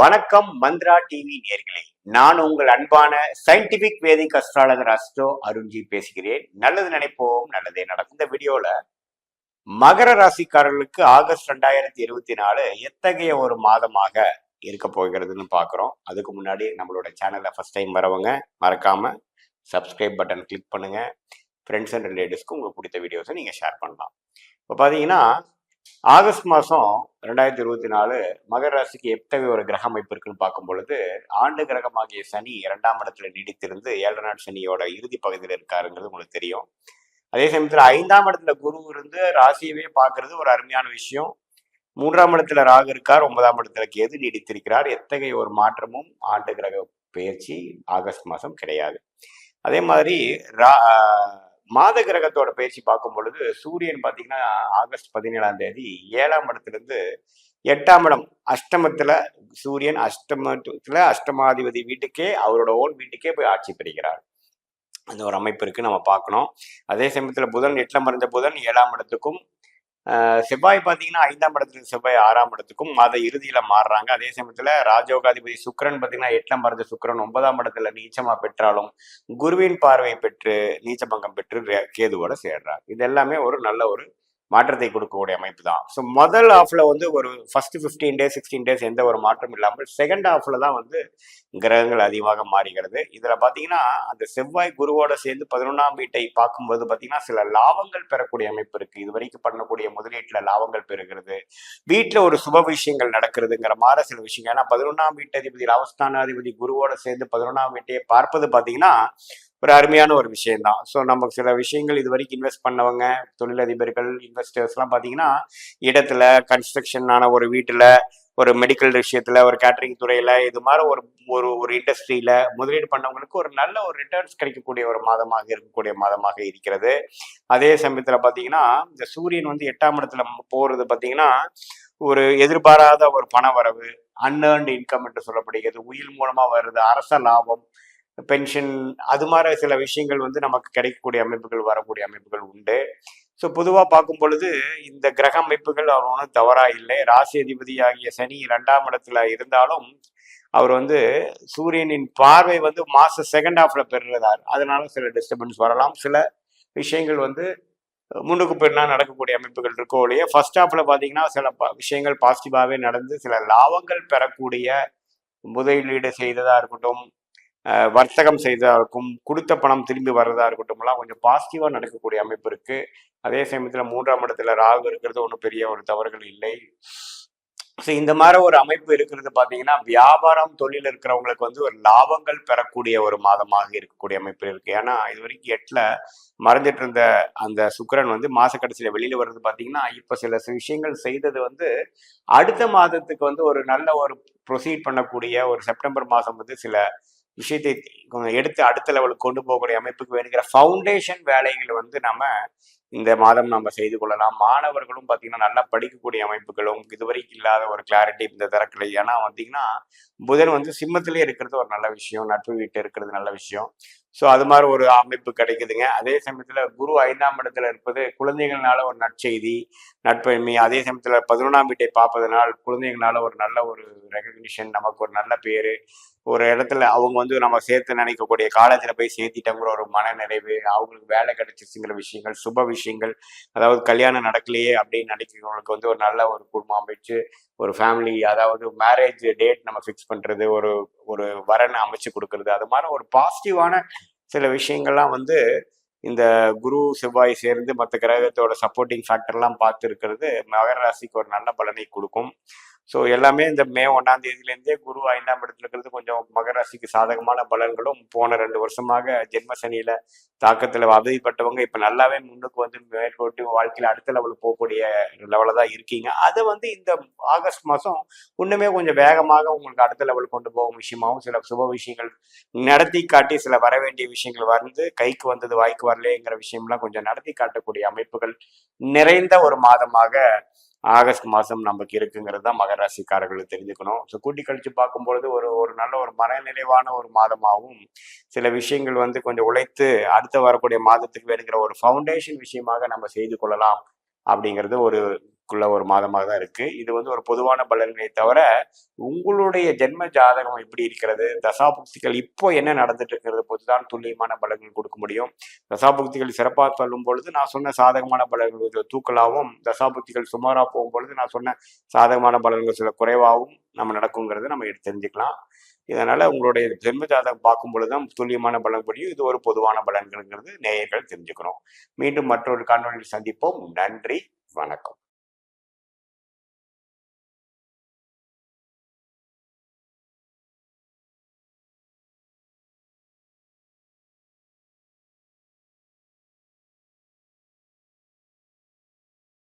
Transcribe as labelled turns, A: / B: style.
A: வணக்கம் மந்த்ரா டிவி நேர்களே. நான் உங்கள் அன்பான scientific vedic astrologer astro Arunji பேசுகிறேன். நல்லது நினைப்போம் நல்லதே நடக்கும். இந்த வீடியோல மகர ராசிக்காரர்களுக்கு ஆகஸ்ட் ரெண்டாயிரத்தி இருபத்தி நாலு எத்தகைய ஒரு மாதமாக இருக்க போகிறதுன்னு பார்க்குறோம் அதுக்கு முன்னாடி நம்மளோட சேனலை ஃபர்ஸ்ட் டைம் வரவங்க மறக்காம சப்ஸ்கிரைப் பட்டன் கிளிக் பண்ணுங்க. ஃப்ரெண்ட்ஸ் அண்ட் ரிலேட்டிவ்ஸ்க்கு உங்களுக்கு பிடித்த வீடியோஸை நீங்கள் ஷேர் பண்ணலாம். இப்போ பார்த்தீங்கன்னா ஆகஸ்ட் மாதம் ரெண்டாயிரத்தி இருபத்தி நாலு மகர ராசிக்கு எத்தகைய ஒரு கிரக அமைப்பு இருக்குன்னு பார்க்கும் பொழுது ஆண்டு கிரகமாகிய சனி இரண்டாம் இடத்துல நீடித்திருந்து ஏழு நாள் சனியோட இறுதி பகுதியில் இருக்காருங்கிறது உங்களுக்கு தெரியும். அதே சமயத்தில் ஐந்தாம் இடத்துல குரு இருந்து ராசியவே பார்க்கறது ஒரு அருமையான விஷயம். மூன்றாம் இடத்துல ராகு இருக்கார் ஒன்பதாம் இடத்துல கேது நீடித்திருக்கிறார். எத்தகைய ஒரு மாற்றமும் ஆண்டு கிரக பயிற்சி ஆகஸ்ட் மாதம் கிடையாது. அதே மாதிரி ரா மாத கிரகத்தோட பயிற்சி பார்க்கும் பொழுது சூரியன் பார்த்தீங்கன்னா ஆகஸ்ட் பதினேழாம் தேதி ஏழாம் இடத்துலேருந்து எட்டாம் இடம். அஷ்டமத்துல சூரியன் அஷ்டமத்துல அஷ்டமாதிபதி வீட்டுக்கே அவரோட ஓன் வீட்டுக்கே போய் ஆட்சி பெறுகிறார். அந்த ஒரு அமைப்பு இருக்கு நம்ம பார்க்கணும். அதே சமயத்துல புதன் எட்டில் மறைந்த புதன் ஏழாம் இடத்துக்கும் செவ்வாய் பார்த்தீங்கன்னா ஐந்தாம் இடத்துல செவ்வாய் ஆறாம் இடத்துக்கும் மாத இறுதியில மாறுறாங்க. அதே சமயத்துல ராஜோகாதிபதி சுக்ரன் பார்த்தீங்கன்னா எட்டாம் மறைந்த சுக்ரன் ஒன்பதாம் இடத்துல நீச்சமாக பெற்றாலும் குருவின் பார்வை பெற்று நீச்சபங்கம் பெற்று கேதுவோட சேர்றார். இது எல்லாமே ஒரு நல்ல ஒரு மாற்றத்தை கொடுக்கக்கூடிய அமைப்பு தான் ஸோ முதல் ஹாஃப்ல வந்து ஒரு first fifteen days sixteen days எந்த ஒரு மாற்றமும் இல்லாமல் செகண்ட் ஹாஃப்ல தான் வந்து கிரகங்கள் அதிகமாக மாறுகிறது. இதில் பார்த்தீங்கன்னா அந்த செவ்வாய் குருவோட சேர்ந்து பதினொன்றாம் வீட்டை பார்க்கும்போது பார்த்தீங்கன்னா சில லாபங்கள் பெறக்கூடிய அமைப்பு இருக்குது இது வரைக்கும் பண்ணக்கூடிய முதலீட்டில் லாபங்கள் பெறுகிறது. வீட்டில் ஒரு சுப விஷயங்கள் நடக்கிறதுங்கிற மாதிரி சில விஷயங்கள். ஏன்னா பதினொன்றாம் வீட்டதிபதி லாபஸ்தானாதிபதி குருவோட சேர்ந்து பதினொன்றாம் வீட்டையை பார்ப்பது பார்த்தீங்கன்னா ஒரு அருமையான ஒரு விஷயம்தான். ஸோ நமக்கு சில விஷயங்கள் இது வரைக்கும் இன்வெஸ்ட் பண்ணவங்க தொழிலதிபர்கள் இன்வெஸ்டர்ஸ்லாம் பார்த்தீங்கன்னா இடத்துல கன்ஸ்ட்ரக்ஷன் ஆன ஒரு வீட்டில் ஒரு மெடிக்கல் விஷயத்துல ஒரு கேட்டரிங் துறையில் இது மாதிரி ஒரு ஒரு ஒரு இண்டஸ்ட்ரியில முதலீடு பண்ணவங்களுக்கு ஒரு நல்ல ஒரு ரிட்டர்ன்ஸ் கிடைக்கக்கூடிய ஒரு மாதமாக இருக்கக்கூடிய மாதமாக இருக்கிறது. அதே சமயத்தில் பார்த்தீங்கன்னா இந்த சூரியன் வந்து எட்டாம் இடத்துல போறது பார்த்தீங்கன்னா ஒரு எதிர்பாராத ஒரு பண வரவு அன்ஏர்ன்டு இன்கம் என்று சொல்லப்படுகிறது. உயில் மூலமாக வருது அரச லாபம் பென்ஷன் அது மாதிரி சில விஷயங்கள் வந்து நமக்கு கிடைக்கக்கூடிய அமைப்புகள் வரக்கூடிய அமைப்புகள் உண்டு. ஸோ பொதுவாக பார்க்கும் பொழுது இந்த கிரக அமைப்புகள் அவர் ஒன்றும் தவறாக இல்லை. ராசி அதிபதி ஆகிய சனி இரண்டாம் இடத்துல இருந்தாலும் அவர் வந்து சூரியனின் பார்வை வந்து மாச செகண்ட் ஹாஃப்ல பெறுறதார் அதனால சில டிஸ்டர்பன்ஸ் வரலாம். சில விஷயங்கள் வந்து முன்னுக்கு பின்னா நடக்கக்கூடிய அமைப்புகள் இருக்கோ இல்லையே ஃபர்ஸ்ட் ஹாஃப்ல பார்த்தீங்கன்னா சில ப- விஷயங்கள் பாசிட்டிவாகவே நடந்து சில லாபங்கள் பெறக்கூடிய முதலீடு செய்ததாக இருக்கட்டும் வர்த்தகம் செய்ததாக இருக்கும் கொடுத்த பணம் திரும்பி வர்றதா இருக்கட்டும் எல்லாம் கொஞ்சம் பாசிட்டிவாக நடக்கக்கூடிய அமைப்பு இருக்கு. அதே சமயத்தில் மூன்றாம் இடத்துல ராகு இருக்கிறது ஒன்றும் பெரிய ஒரு தவறுகள் இல்லை. ஸோ இந்த மாதிரி ஒரு அமைப்பு இருக்கிறது பார்த்தீங்கன்னா வியாபாரம் தொழில் இருக்கிறவங்களுக்கு வந்து ஒரு லாபங்கள் பெறக்கூடிய ஒரு மாதமாக இருக்கக்கூடிய அமைப்பு இருக்கு. ஏன்னா இது வரைக்கும் எட்டில் மறைஞ்சிட்டு இருந்த அந்த சுக்கிரன் வந்து மாச கடைசியில் வெளியில் வர்றது பார்த்தீங்கன்னா இப்போ சில விஷயங்கள் செய்தது வந்து அடுத்த மாதத்துக்கு வந்து ஒரு நல்ல ஒரு ப்ரொசீட் பண்ணக்கூடிய ஒரு செப்டம்பர் மாதம் வந்து சில விஷயத்தை எடுத்து அடுத்த லெவலுக்கு கொண்டு போகக்கூடிய அமைப்புக்கு வேணுங்கிற ஃபவுண்டேஷன் வேலைகள் வந்து நம்ம இந்த மாதம் நம்ம செய்து கொள்ளலாம். மாணவர்களும் பார்த்தீங்கன்னா நல்லா படிக்கக்கூடிய அமைப்புகளும் இதுவரைக்கும் இல்லாத ஒரு கிளாரிட்டி இந்த திறக்கலை. ஏன்னா பார்த்தீங்கன்னா புதன் வந்து சிம்மத்திலே இருக்கிறது ஒரு நல்ல விஷயம் நட்பு வீட்டு இருக்கிறது நல்ல விஷயம். ஸோ அது மாதிரி ஒரு அமைப்பு கிடைக்குதுங்க. அதே சமயத்தில் குரு ஐந்தாம் இடத்துல இருப்பது குழந்தைகள்னால ஒரு நற்செய்தி நட்பெருமை. அதே சமயத்தில் பதினொன்றாம் வீட்டை பார்ப்பதனால் குழந்தைங்களால ஒரு நல்ல ஒரு ரெகக்னிஷன் நமக்கு ஒரு நல்ல பேர். ஒரு இடத்துல அவங்க வந்து நம்ம சேர்த்து நினைக்கக்கூடிய காலேஜில் போய் சேர்த்திட்டோங்கிற ஒரு மன நிறைவு அவங்களுக்கு வேலை கிடைச்சிச்சுங்கிற விஷயங்கள் சுப விஷயங்கள் அதாவது கல்யாணம் நடக்கலையே அப்படின்னு நினைக்கிறவங்களுக்கு வந்து ஒரு நல்ல ஒரு குடும்பம் அமைச்சு ஒரு ஃபேமிலி அதாவது மேரேஜ் டேட் நம்ம ஃபிக்ஸ் பண்ணுறது ஒரு ஒரு வரனை அமைச்சு கொடுக்கறது. அது மாதிரி ஒரு பாசிட்டிவான சில விஷயங்கள்லாம் வந்து இந்த குரு செவ்வாய் சேர்ந்து மற்ற கிரகத்தோட சப்போர்ட்டிங் ஃபேக்டர்லாம் பார்த்து இருக்கிறது மகர ராசிக்கு ஒரு நல்ல பலனை கொடுக்கும். ஸோ எல்லாமே இந்த மே ஒன்றாம் தேதியிலேருந்தே குரு ஐந்தாம் இடத்துல இருக்கிறது கொஞ்சம் மகராசிக்கு சாதகமான பலன்களும் போன ரெண்டு வருஷமாக ஜென்மசனியில தாக்கத்தில் அவதிப்பட்டவங்க இப்போ நல்லாவே முன்னுக்கு வந்து மேற்கொண்டு வாழ்க்கையில் அடுத்த லெவலுக்கு போகக்கூடிய லெவலில் தான் இருக்கீங்க. அதை வந்து இந்த ஆகஸ்ட் மாதம் இன்னுமே கொஞ்சம் வேகமாக உங்களுக்கு அடுத்த லெவல் கொண்டு போகும் விஷயமாகவும் சில சுப விஷயங்கள் நடத்தி காட்டி சில வர வேண்டிய விஷயங்கள் வந்து கைக்கு வந்தது வாய்க்கு வரலேங்கிற விஷயம்லாம் கொஞ்சம் நடத்தி காட்டக்கூடிய அமைப்புகள் நிறைந்த ஒரு மாதமாக ஆகஸ்ட் மாதம் நமக்கு இருக்குங்கிறது தான் மகர தெரிஞ்சுக்கணும். ஸோ கூட்டி கழித்து பார்க்கும்பொழுது ஒரு ஒரு நல்ல ஒரு மனநிறைவான ஒரு மாதமாகவும் சில விஷயங்கள் வந்து கொஞ்சம் உழைத்து அடுத்து வரக்கூடிய மாதத்துக்கு வேணுங்கிற ஒரு ஃபவுண்டேஷன் விஷயமாக நம்ம செய்து கொள்ளலாம் அப்படிங்கிறது ஒரு குள்ள ஒரு மாதமாக தான் இருக்கு. இது வந்து ஒரு பொதுவான பலன்களை தவிர உங்களுடைய ஜென்ம ஜாதகம் எப்படி இருக்கிறது? தசாபுக்திகள் இப்போ என்ன நடந்துட்டு இருக்கிறது? பொறுத்துதான் துல்லியமான பலன்கள் கொடுக்க முடியும். தசாபுக்திகள் சிறப்பாக சொல்லும் பொழுது நான் சொன்ன சாதகமான பலன்கள் கொஞ்சம் தூக்கலாகவும் தசாபுக்திகள் சுமாராக போகும் பொழுது நான் சொன்ன சாதகமான பலன்கள் சில குறைவாகவும் நம்ம நடக்குங்கிறத நம்ம எடுத்து தெரிஞ்சுக்கலாம். இதனால உங்களுடைய ஜென்ம ஜாதகம் பார்க்கும் பொழுதுதான் துல்லியமான பலன் முடியும் இது ஒரு பொதுவான பலன்கள்ங்கிறது நேயர்கள் தெரிஞ்சுக்கணும். மீண்டும் மற்றொரு காணொலியில் சந்திப்போம். நன்றி. வணக்கம்.